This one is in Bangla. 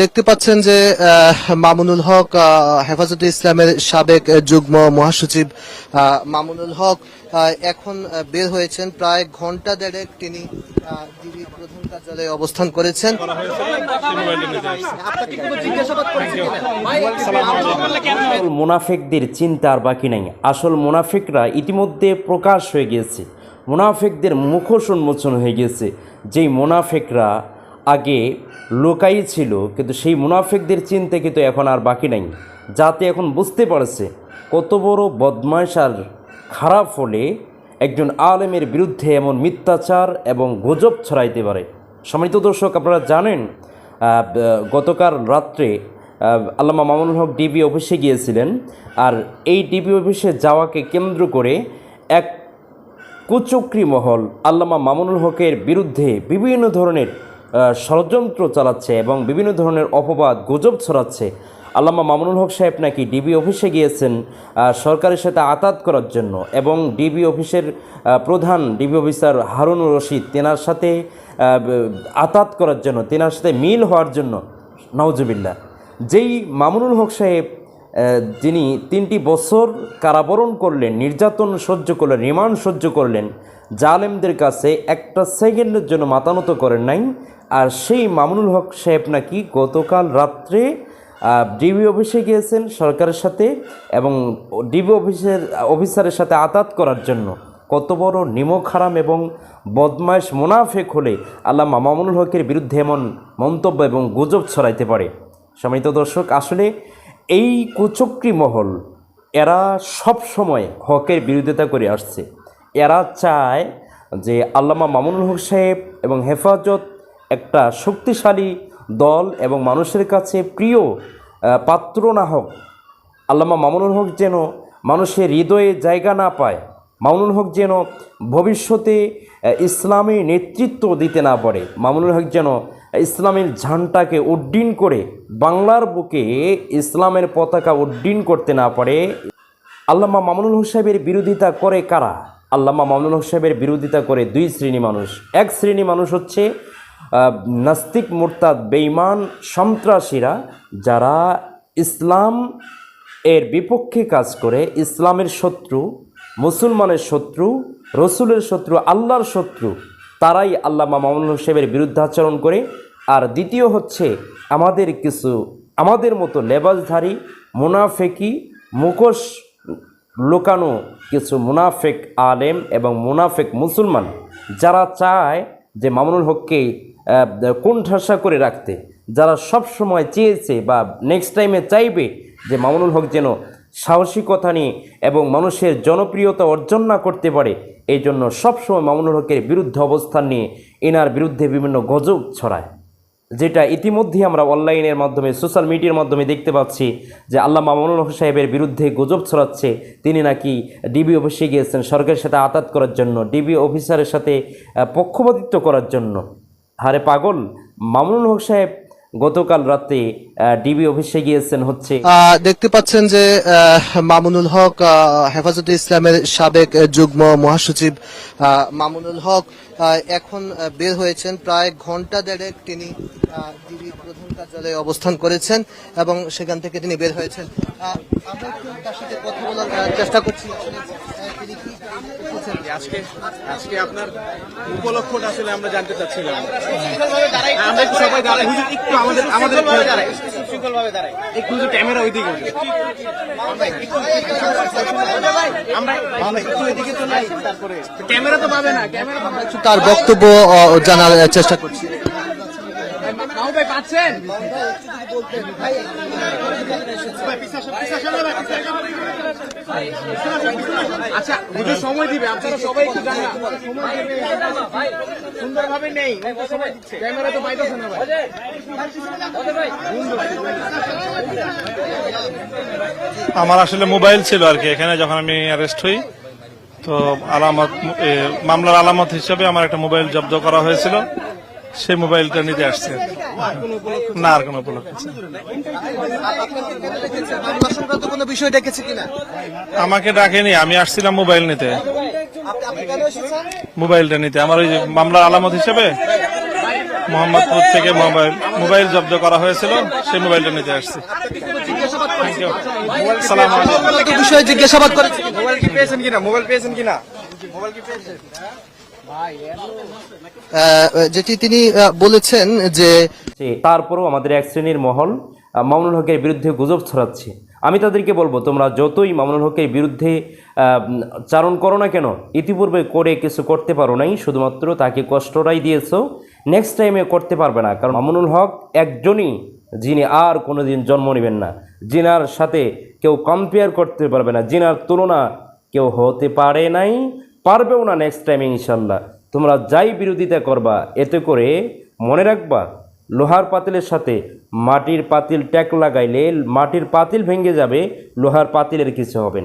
দেখতে পাচ্ছেন যে মামুনুল হক হেফাজতে ইসলামের সাবেক যুগ্ম মহাসচিব মামুনুল হক এখন বের হয়েছেন। প্রায় ঘণ্টা দেড়েক তিনি প্রধান কার্যালয়ে অবস্থান করেছেন। মুনাফিকদের চিন্তা আর বাকি নাই। আসল মুনাফিকরা ইতিমধ্যে প্রকাশ হয়ে গিয়েছে। মুনাফিকদের মুখোশ উন্মোচন হয়ে গিয়েছে। যেই মুনাফিকরা আগে লোকাই ছিল, কিন্তু সেই মুনাফিকদের চিন্তা কিন্তু এখন আর বাকি নাই। যাতে এখন বুঝতে পারছে কত বড় বদমাইশ আর খারাপ হলে একজন আলেমের বিরুদ্ধে এমন মিথ্যাচার এবং গুজব ছড়াইতে পারে। সম্মানিত দর্শক, আপনারা জানেন গতকাল রাত্রে আল্লামা মামুনুল হক ডিবি অফিসে গিয়েছিলেন আর এই ডিবি অফিসে যাওয়াকে কেন্দ্র করে এক কুচক্রি মহল আল্লামা মামুনুল হকের বিরুদ্ধে বিভিন্ন ধরনের ষড়যন্ত্র চালাচ্ছে এবং বিভিন্ন ধরনের অপবাদ, গুজব ছড়াচ্ছে। আল্লামা মামুনুল হক সাহেব নাকি ডিবি অফিসে গিয়েছেন সরকারের সাথে আতাত করার জন্য এবং ডিবি অফিসের প্রধান ডিবি অফিসার হারুনুর রশিদ, তেনার সাথে আতাত করার জন্য, তেনার সাথে মিল হওয়ার জন্য নওজবিল্লা যেই মামুনুল হক সাহেব যিনি তিনটি বছর কারাবরণ করলেন, নির্যাতন সহ্য করলেন, রিমান্ড সহ্য করলেন, জালেমদের কাছে একটা সেকেন্ডের জন্য মাতানত করেন নাই। আর সেই মামুনুল হক সাহেব নাকি গতকাল রাত্রে ডিবি অফিসে গিয়েছেন সরকারের সাথে এবং ডিবি অফিসের, অফিসারের সাথে আতাত করার জন্য। কত বড় নিমক হারাম এবং বদমাইশ মুনাফেক হলে আল্লাহ মামুনুল হকের বিরুদ্ধে এমন মন্তব্য এবং গুজব ছড়াইতে পারে। সম্মানিত দর্শক, আসলে এই কুচক্রি মহল এরা সব সময় হকের বিরোধিতা করে আসছে। এরা চায় যে আল্লামা মামুনুল হক সাহেব এবং হেফাজত একটা শক্তিশালী দল এবং মানুষের কাছে প্রিয় পাত্র না হোক, আল্লামা মামুনুল হক যেন মানুষের হৃদয়ে জায়গা না পায়। মামুনুল হক যেন ভবিষ্যতে আহ, ইসলামী নেতৃত্ব দিতে না পারে মামুনুল হক যেন ইসলামের ঝান্ডাকে উড্ডীন করে বাংলার বুকে ইসলামের পতাকা উড্ডীন করতে না পারে। আল্লামা মামুনুল হক সাহেবের বিরোধিতা করে কারা? আল্লামা মামুনুল হক সাহেবের বিরোধিতা করে দুই শ্রেণি মানুষ। এক শ্রেণি মানুষ হচ্ছে নাস্তিক মোরতাদ বেঈমান সন্ত্রাসীরা যারা ইসলাম এর বিপক্ষে কাজ করে ইসলামের শত্রু মুসলমানের শত্রু, রসুলের শত্রু, আল্লাহর শত্রু, তারাই আল্লামা মামুনুল হক সাহেবের বিরুদ্ধাচরণ করে। আর দ্বিতীয় হচ্ছে আমাদের কিছু, আমাদের মতো লেবাসধারী মুনাফেকি, মুখোশ লুকানো কিছু মুনাফেক আলেম এবং মুনাফেক মুসলমান, যারা চায় যে মামুনুল হককে কোণঠাসা করে রাখতে, যারা সব সময় চেয়েছে বা নেক্সট টাইমে চাইবে যে মামুনুল হক যেন সাহসিকতা নিয়ে এবং মানুষের জনপ্রিয়তা অর্জন না করতে পারে, এই জন্য সবসময় মামুনুল হকের বিরুদ্ধে অবস্থান নিয়ে এনার বিরুদ্ধে বিভিন্ন গজব ছড়ায়। যেটা ইতিমধ্যে আমরা অনলাইনের মাধ্যমে, সোশ্যাল মিডিয়ার মাধ্যমে দেখতে পাচ্ছি যে আল্লাহ মামুনুল হক সাহেবের বিরুদ্ধে গুজব ছড়াচ্ছে। তিনি নাকি ডিবি অফিসে গিয়েছেন সরকারের সাথে আতাত করার জন্য, ডিবি অফিসারের সাথে পক্ষপাতিত্ব করার জন্য। হারে পাগল, মামুনুল হক সাহেব গতকাল রাতে ডিবি অফিসে গিয়েছেন হচ্ছে দেখতে পাচ্ছেন যে মামুনুল হক হেফাজতে ইসলামের সাবেক যুগ্ম মহাসচিব মামুনুল হক এখন বের হয়েছেন। প্রায় ঘণ্টা দেড়েক তিনি ডিবি প্রধান কার্যালয়ে অবস্থান করেছেন এবং সেখান থেকে তিনি বের হয়েছেন। আমরা তার সাথে কথা বলার চেষ্টা করছি। এসেছেন? আজকে আজকে আপনার উপলক্ষটা আসলে আমরা জানতে চাচ্ছিলাম। আমরা একটু সবাই দাঁড়াই। হুজুর একটু আমাদের আমাদের দাঁড়াই একটু হুজুর ক্যামেরা ওইদিকে আমরা আমরা একটু এদিকে তো নাই। তারপরে ক্যামেরা তো পাবে না। ক্যামেরা তার বক্তব্য জানার চেষ্টা করছি। আচ্ছা সময় দিবে, আপনারা সবাই একটু সুন্দরভাবে নেই ক্যামেরা তো পাইতেছে না আমার আসলে মোবাইল ছিল আর কি, এখানে যখন আমি অ্যারেস্ট হই, তো আলামত মামলার আলামত হিসেবে আমার একটা মোবাইল জব্দ করা হয়েছিল। সেই মোবাইলটা নিতে আসছে। না আর কোনো উপলক্ষ আমাকে ডাকেনি আমি আসছিলাম মোবাইল নিতে। আপনি আপনি কেন এসেছেন মোবাইলটা নিতে। আমার ওই যে মামলার আলামত হিসেবে মোহাম্মদপুর থেকে মোবাইল মোবাইল জব্দ করা হয়েছিল সেই মোবাইলটা নিতে আসছি। জিজ্ঞাসাবাদ করেছে মোবাইল কি পেয়েছেন কিনা? মোবাইল পেয়েছেন কিনা? মোবাইল কি পেয়েছেন যেটি তিনি বলেছেন যে তারপরেও আমাদের এক শ্রেণির মহল মামুনুল হকের বিরুদ্ধে গুজব ছড়াচ্ছে। আমি তাদেরকে বলব, তোমরা যতই মামুনুল হকের বিরুদ্ধে চারণ করো না কেন, ইতিপূর্বে করে কিছু করতে পারো নাই, শুধুমাত্র তাকে কষ্টটাই দিয়েছ নেক্সট টাইমে করতে পারবে না। কারণ মামুনুল হক একজনই, যিনি আর কোনোদিন জন্ম নেবেন না। জিনার সাথে কেউ কম্পেয়ার করতে পারবে না, জিনার তুলনা কেউ হতে পারে নাই। পারবেও না নেক্সট টাইমে ইনশাল্লাহ। তোমরা যাই বিরোধিতা করবা, এতে করে মনে রাখবা, লোহার পাতিলের সাথে মাটির পাতিল ট্যাক লাগাইলে মাটির পাতিল ভেঙে যাবে, লোহার পাতিলের কিছু হবে না।